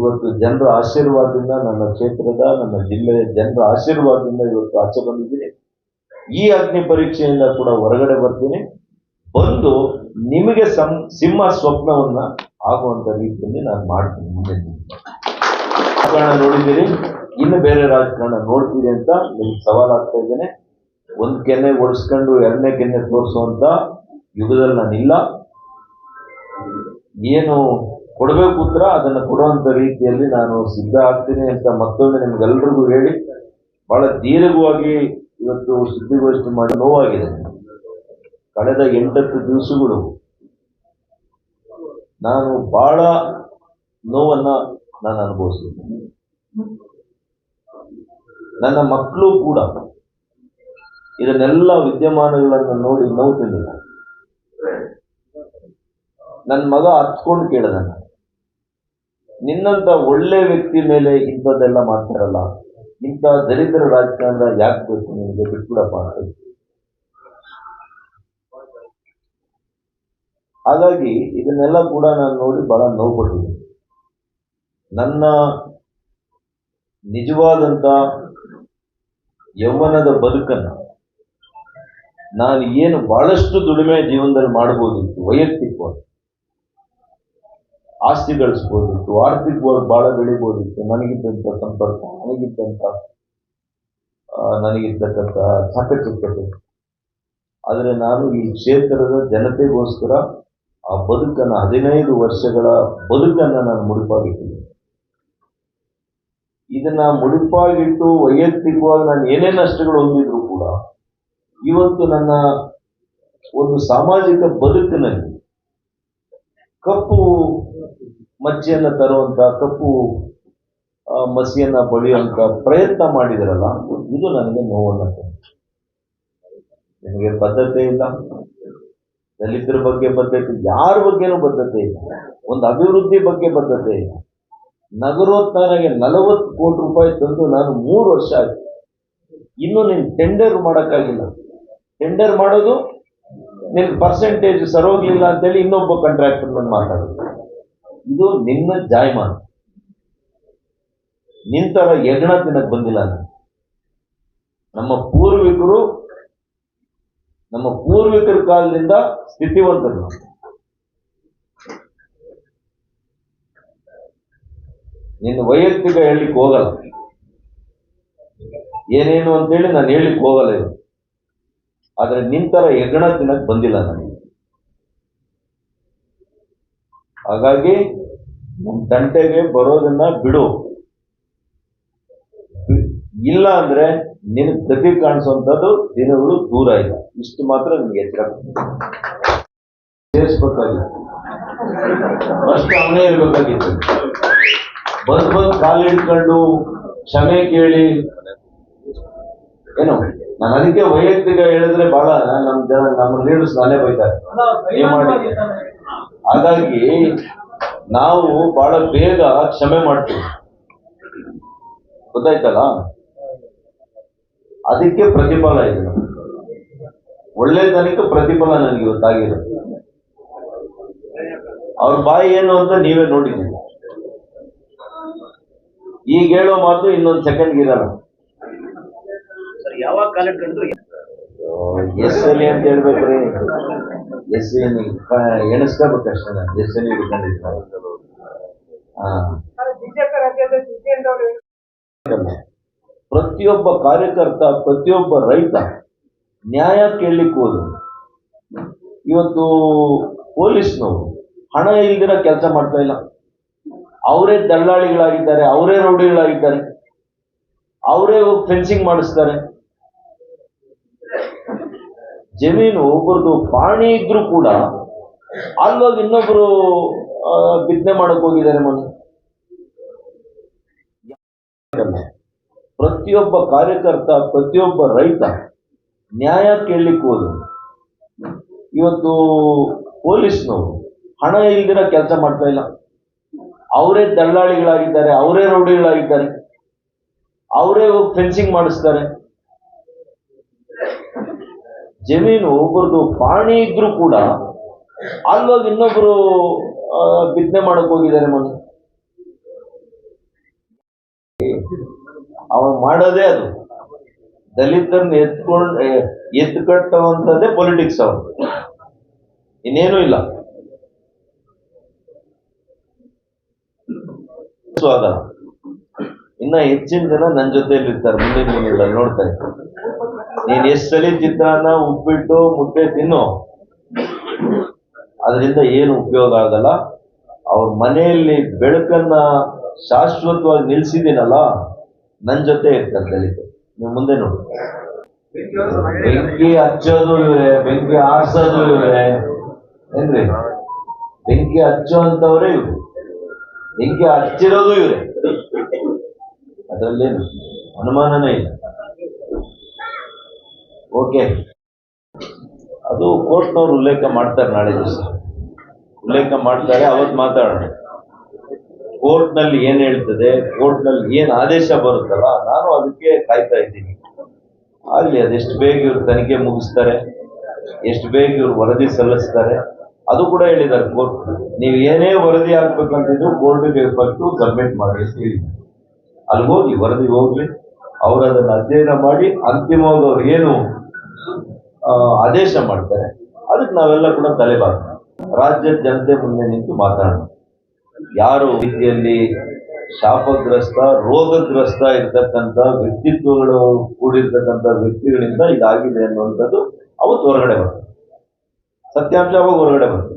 ಇವತ್ತು ಜನರ ಆಶೀರ್ವಾದದಿಂದ ನನ್ನ ಕ್ಷೇತ್ರದ, ನನ್ನ ಜಿಲ್ಲೆಯ ಜನರ ಆಶೀರ್ವಾದದಿಂದ ಇವತ್ತು ಆಚೆ ಬಂದಿದ್ದೀನಿ. ಈ ಅಗ್ನಿ ಪರೀಕ್ಷೆಯಿಂದ ಕೂಡ ಹೊರಗಡೆ ಬರ್ತೀನಿ. ಬಂದು ನಿಮಗೆ ಸಂ, ಸಿಂಹ ಸ್ವಪ್ನವನ್ನ ಆಗುವಂತ ರೀತಿಯಲ್ಲಿ ನಾನು ಮಾಡ್ತೀನಿ, ಮುಂದೆ ರಾಜಕಾರಣ ನೋಡಿದ್ದೀರಿ. ಇನ್ನು ಬೇರೆ ರಾಜಕಾರಣ ನೋಡ್ತೀರಿ ಅಂತ ನಿಮ್ಗೆ ಸವಾಲಾಗ್ತಾ ಇದ್ದೇನೆ. ಒಂದ್ ಕೆನ್ನೆ ಓಡಿಸ್ಕೊಂಡು ಎರಡನೇ ಕೆನ್ನೆ ತೋರಿಸುವಂತ ಯುಗದಲ್ಲಿ ನಾನಿಲ್ಲ. ಏನು ಕೊಡಬೇಕು ಉತ್ತರ ಅದನ್ನು ಕೊಡುವಂತ ರೀತಿಯಲ್ಲಿ ನಾನು ಸಿದ್ಧ ಆಗ್ತೀನಿ ಅಂತ ಮತ್ತೊಮ್ಮೆ ನಿಮ್ಗೆಲ್ರಿಗೂ ಹೇಳಿ ಬಹಳ ದೀರ್ಘವಾಗಿ ಇವತ್ತು ಸುದ್ದಿಗೋಷ್ಠಿ ಮಾಡಿ ನೋವಾಗಿದೆ. ಕಳೆದ ಎಂಟತ್ತು ದಿವಸಗಳು ನಾನು ಬಹಳ ನೋವನ್ನ ನಾನು ಅನುಭವಿಸಿದ್ದೀನಿ ನನ್ನ ಮಕ್ಕಳು ಕೂಡ ಇದನ್ನೆಲ್ಲ ವಿದ್ಯಮಾನಗಳನ್ನು ನೋಡಿ ನೋವು ತಿಂದಿಲ್ಲ ನನ್ನ ಮಗ ಹತ್ಕೊಂಡು ಕೇಳಿದ ನಿನ್ನಂತ ಒಳ್ಳೆ ವ್ಯಕ್ತಿ ಮೇಲೆ ಇಂಥದ್ದೆಲ್ಲ ಮಾಡ್ತಾರಲ್ಲ, ಇಂಥ ದರಿದ್ರ ರಾಜಕಾರಣ ಯಾಕೆ ಬೇಕು ನಿಮಗೆ ಬಿಟ್ಬಿಡಪ್ಪ ಹಾಗಾಗಿ ಇದನ್ನೆಲ್ಲ ಕೂಡ ನಾನು ನೋಡಿ ಬಹಳ ನೋವು ಪಟ್ಟಿದ್ದೀನಿ ನನ್ನ ನಿಜವಾದಂಥ ಯೌವನದ ಬದುಕನ್ನು ನಾನು ಏನು ಬಹಳಷ್ಟು ದುಡಿಮೆ ಜೀವನದಲ್ಲಿ ಮಾಡ್ಬೋದಿತ್ತು ವೈಯಕ್ತಿಕವಾಗಿ. ಆಸ್ತಿ ಗಳಿಸ್ಬೋದಿತ್ತು ಆರ್ಥಿಕವಾಗಿ ಬಹಳ ಬೆಳಿಬೋದಿತ್ತು ನನಗಿದ್ದಂಥ ಸಂಪರ್ಕ ನನಗಿದ್ದಂಥ ನನಗಿರ್ತಕ್ಕಂಥ ಚಾಕಚಕ್ಯತೆ ಆದರೆ ನಾನು ಈ ಕ್ಷೇತ್ರದ ಜನತೆಗೋಸ್ಕರ ಆ ಬದುಕನ್ನು ಹದಿನೈದು ವರ್ಷಗಳ ಬದುಕನ್ನು ನಾನು ಮುಡಿಪಾಗಿಟ್ಟಿದ್ದೀನಿ. ಇದನ್ನ ಮುಡಿಪಾಗಿಟ್ಟು ವೈಯಕ್ತಿಕವಾಗಿ ನಾನು ಏನೇ ನಷ್ಟಗಳು ಹೊಂದಿದ್ರು ಕೂಡ, ಇವತ್ತು ನನ್ನ ಒಂದು ಸಾಮಾಜಿಕ ಬದುಕಿನಲ್ಲಿ ಕಪ್ಪು ಮಚ್ಚೆಯನ್ನ ತರುವಂಥ ಕಪ್ಪು ಮಸಿಯನ್ನ ಬಳಿಯುವಂತ ಪ್ರಯತ್ನ ಮಾಡಿದ್ರಲ್ಲ, ಇದು ನನಗೆ ನೋವನ್ನ. ನಿಮಗೆ ಬದ್ಧತೆ ಇಲ್ಲ. ದಲಿತರ ಬಗ್ಗೆ ಬದ್ಧತೆ, ಯಾರ ಬಗ್ಗೆನೂ ಬದ್ಧತೆ ಇಲ್ಲ. ಒಂದು ಅಭಿವೃದ್ಧಿ ಬಗ್ಗೆ ಬದ್ಧತೆ ಇಲ್ಲ. ನಗರೋತ್ಥಾನಗೆ ನಲವತ್ತು ಕೋಟಿ ರೂಪಾಯಿ ತಂದು ನಾನು ಮೂರು ವರ್ಷ ಆಯ್ತು. ಇನ್ನೂ ನೀನು ಟೆಂಡರ್ ಮಾಡೋಕ್ಕಾಗಿಲ್ಲ. ಟೆಂಡರ್ ಮಾಡೋದು, ನಿನ್ ಪರ್ಸೆಂಟೇಜ್ ಸರೋಗ್ಲಿಲ್ಲ ಅಂತೇಳಿ ಇನ್ನೊಬ್ಬ ಕಾಂಟ್ರಾಕ್ಟರ್ ಮಾತಾಡೋದು. ಇದು ನಿನ್ನ ಜಾಯಮಾನ. ನಿಂತರ ಯಜ್ಞ ತಿನ್ನಕ್ ಬಂದಿಲ್ಲ ನಮ್ಮ ಪೂರ್ವಿಕರು, ನಮ್ಮ ಪೂರ್ವಿಕರ ಕಾಲದಿಂದ ಸ್ಥಿತಿವಂತರು. ನಿನ್ನ ವೈಯಕ್ತಿಕ ಹೇಳಲಿಕ್ಕೆ ಹೋಗಲ್ಲ. ಏನೇನು ಅಂತೇಳಿ ನಾನು ಹೇಳಲಿಕ್ಕೆ ಹೋಗಲ್ಲ. ಇದು ಆದ್ರೆ ನಿಂತರ ಹೆಗ್ಗಣ ತಿನ್ನಕ್ ಬಂದಿಲ್ಲ ನನಗೆ ಹಾಗಾಗಿ ನಮ್ಮ ತಂಟೆಗೆ ಬರೋದನ್ನ ಬಿಡು. ಇಲ್ಲ ಅಂದ್ರೆ ನಿನ್ ಗತಿ ಕಾಣಿಸುವಂತದ್ದು ದಿನಗಳು ದೂರ ಇಲ್ಲ. ಇಷ್ಟು ಮಾತ್ರ ನಿಮ್ಗೆ ಎಚ್ಚರ. ಸೇರಿಸ್ಬೇಕಾಗಿತ್ತು ಫಸ್ಟ್ ಅವನೇ ಇರ್ಬೇಕಾಗಿತ್ತು ಬಂದ್ ಬಂದ್ ಕಾಲು ಹಿಡ್ಕೊಂಡು ಕ್ಷಮೆ ಕೇಳಿ. ಏನು ನಾನು ಅದಕ್ಕೆ ವೈಯಕ್ತಿಕ ಹೇಳಿದ್ರೆ ಬಹಳ ನಮ್ ಜನ ನಮ್ಮ ಲೀಡರ್ಸ್ ನಾನೇ ಬೈತಾರೆ. ಏನ್ ಮಾಡಿ? ಹಾಗಾಗಿ ನಾವು ಬಹಳ ಬೇಗ ಕ್ಷಮೆ ಮಾಡ್ತೀವಿ. ಗೊತ್ತಾಯ್ತಲ್ಲ? ಅದಕ್ಕೆ ಪ್ರತಿಫಲ ಇದೆ. ಒಳ್ಳೆತನಕ್ಕೆ ಪ್ರತಿಫಲ ನನಗೆ ಗೊತ್ತಾಗಿದೆ. ಅವ್ರ ಬಾಯಿ ಏನು ಅಂತ ನೀವೇ ನೋಡಿದ್ದೀವಿ ಈಗ ಹೇಳೋ ಮಾತು ಇನ್ನೊಂದು ಸೆಕೆಂಡ್ ಇರಲ್ಲ. ಯಾವಾಗ ಕಾಲ ಕಂಡ್ರು ಎಸ್ ಎಲ್ ಅಂತ ಹೇಳ್ಬೇಕ್ರಿ ಎಸ್ ಎನ್ ಎಣಿಸ್ಕೋಬೇಕಷ್ಟೇ ನಾನು ಎಸ್ ಎನ್ ಹಿಡ್ಕೊಂಡಿರ್ತಾರೆ ಹಾ ಬಿಜೆಪಿ ರಾಜ್ಯದ ಜಿತೇಂದ್ರ ಅವರು ಅಲ್ಲ. ಪ್ರತಿಯೊಬ್ಬ ಕಾರ್ಯಕರ್ತ, ಪ್ರತಿಯೊಬ್ಬ ರೈತ ನ್ಯಾಯ ಕೇಳಲಿಕ್ಕೆ ಹೋದ್ರು. ಇವತ್ತು ಪೊಲೀಸ್ನವರು ಹಣ ಇಲ್ದಿರ ಕೆಲಸ ಮಾಡ್ತಾ ಇಲ್ಲ. ಅವರೇ ದಲ್ಲಾಳಿಗಳಾಗಿದ್ದಾರೆ, ಅವರೇ ರೌಡಿಗಳಾಗಿದ್ದಾರೆ. ಅವರೇ ಫೆನ್ಸಿಂಗ್ ಮಾಡಿಸ್ತಾರೆ. ಜಮೀನು ಒಬ್ಬರದು ಪಾಣಿ ಇದ್ರೂ ಕೂಡ ಅಲ್ಲೋಗಿ ಇನ್ನೊಬ್ರು ಆ, ಬಿತ್ತನೆ ಮಾಡಕ್ ಹೋಗಿದ್ದಾರೆ ಮೊನ್ನೆ ಪ್ರತಿಯೊಬ್ಬ ಕಾರ್ಯಕರ್ತ ಪ್ರತಿಯೊಬ್ಬ ರೈತ ನ್ಯಾಯ ಕೇಳಲಿಕ್ಕೆ ಹೋದ್ರು. ಇವತ್ತು ಪೊಲೀಸ್ನವರು ಹಣ ಇಲ್ದಿರ ಕೆಲಸ ಮಾಡ್ತಾ ಇಲ್ಲ. ಅವರೇ ದಳ್ಳಾಳಿಗಳಾಗಿದ್ದಾರೆ ಅವರೇ ರೌಡಿಗಳಾಗಿದ್ದಾರೆ. ಅವರೇ ಫೆನ್ಸಿಂಗ್ ಮಾಡಿಸ್ತಾರೆ. ಜಮೀನು ಒಬ್ಬರದು ಪಾಣಿ ಇದ್ರೂ ಕೂಡ ಅಲ್ಲೋಗಿ ಇನ್ನೊಬ್ರು ಬಿತ್ತನೆ ಮಾಡಕ್ ಹೋಗಿದ್ದಾರೆ ಮೊನ್ನೆ? ಅವ್ ಮಾಡೋದೇ ಅದು. ದಲಿತರನ್ನ ಎತ್ಕೊಂಡು ಎತ್ತು ಕಟ್ಟುವಂಥದ್ದೇ ಪೊಲಿಟಿಕ್ಸ್ ಅವರು. ಇನ್ನೇನು ಇಲ್ಲ. ಸ್ವಾಗತ ಇನ್ನ ಹೆಚ್ಚಿನ ಜನ ನನ್ನ ಜೊತೆಯಲ್ಲಿ ಇರ್ತಾರೆ ಮುಂದಿನ ನೋಡ್ತಾ ಇರ್ತಾರೆ ನೀನ್ ಎಷ್ಟು ಚಿತ್ರಾನ್ನ ಉಪ್ಪಿಟ್ಟು, ಮುದ್ದೆ ತಿನ್ನು. ಅದರಿಂದ ಏನು ಉಪಯೋಗ ಆಗಲ್ಲ. ಅವ್ರ ಮನೆಯಲ್ಲಿ ಬೆಳಕನ್ನ ಶಾಶ್ವತವಾಗಿ ನಿಲ್ಸಿದ್ದೀನಲ್ಲ ನನ್ನ ಜೊತೆ ಇರ್ತಾರೆ ಕಲಿತು ನೀವು ಮುಂದೆ ನೋಡಿ. ಬೆಂಕಿ ಹಚ್ಚೋದು ಇವ್ರೆ, ಬೆಂಕಿ ಆರ್ಸೋದು ಇವ್ರೆ. ಏನ್ರಿ? ಬೆಂಕಿ ಹಚ್ಚುವಂತವ್ರೆ ಇವ್ರು. ಬೆಂಕಿ ಹಚ್ಚಿರೋದು ಇವ್ರೆ. ಅದರಲ್ಲೇನು? ಅನುಮಾನನೇ ಇಲ್ಲ. ಓಕೆ. ಅದು ಕೋರ್ಟ್ನವ್ರು ಉಲ್ಲೇಖ ಮಾಡ್ತಾರೆ ನಾಳೆ ದಿವಸ. ಉಲ್ಲೇಖ ಮಾಡ್ತಾರೆ ಅವತ್ತು ಮಾತಾಡೋಣ. ಕೋರ್ಟ್ನಲ್ಲಿ ಏನ್ ಹೇಳ್ತದೆ, ಕೋರ್ಟ್ನಲ್ಲಿ ಏನ್ ಆದೇಶ ಬರುತ್ತಲ್ಲ, ನಾನು ಅದಕ್ಕೆ ಕಾಯ್ತಾ ಇದ್ದೀನಿ. ಆಗ್ಲಿ, ಅದೆಷ್ಟು ಬೇಗ ಇವ್ರು ತನಿಖೆ ಮುಗಿಸ್ತಾರೆ, ಎಷ್ಟು ಬೇಗ ಇವ್ರು ವರದಿ ಸಲ್ಲಿಸ್ತಾರೆ, ಅದು ಕೂಡ ಹೇಳಿದ್ದಾರೆ ಕೋರ್ಟ್. ನೀವು ಏನೇ ವರದಿ ಹಾಕ್ಬೇಕಂತಿದ್ರು ಕೋರ್ಟ್ಗೆ ಕೊಟ್ಟು ಸಬ್ಮಿಟ್ ಮಾಡಿ ಅಂತ ಹೇಳಿದ್ದಾರೆ. ಅಲ್ಲಿ ಹೋಗಿ ವರದಿ ಹೋಗ್ಲಿ, ಅವ್ರು ಅದನ್ನು ಅಧ್ಯಯನ ಮಾಡಿ, ಅಂತಿಮವಾಗಿ ಅವ್ರು ಏನು ಆದೇಶ ಮಾಡ್ತಾರೆ. ಅದಕ್ಕೆ ನಾವೆಲ್ಲ ಕೂಡ ತಲೆಬಾಗೋಣ ರಾಜ್ಯದ ಜನತೆ ಮುಂದೆ ನಿಂತು ಮಾತಾಡೋಣ. ಯಾರು ರೀತಿಯಲ್ಲಿ ಶಾಪಗ್ರಸ್ತ, ರೋಗಗ್ರಸ್ತ ಇರ್ತಕ್ಕಂಥ ವ್ಯಕ್ತಿತ್ವಗಳು ಕೂಡಿರ್ತಕ್ಕಂಥ ವ್ಯಕ್ತಿಗಳಿಂದ ಇದಾಗಿದೆ ಅನ್ನುವಂಥದ್ದು ಅವತ್ತು ಹೊರಗಡೆ ಬರ್ತದೆ ಸತ್ಯಾಂಶ ಅವಾಗ ಹೊರಗಡೆ ಬರ್ತದೆ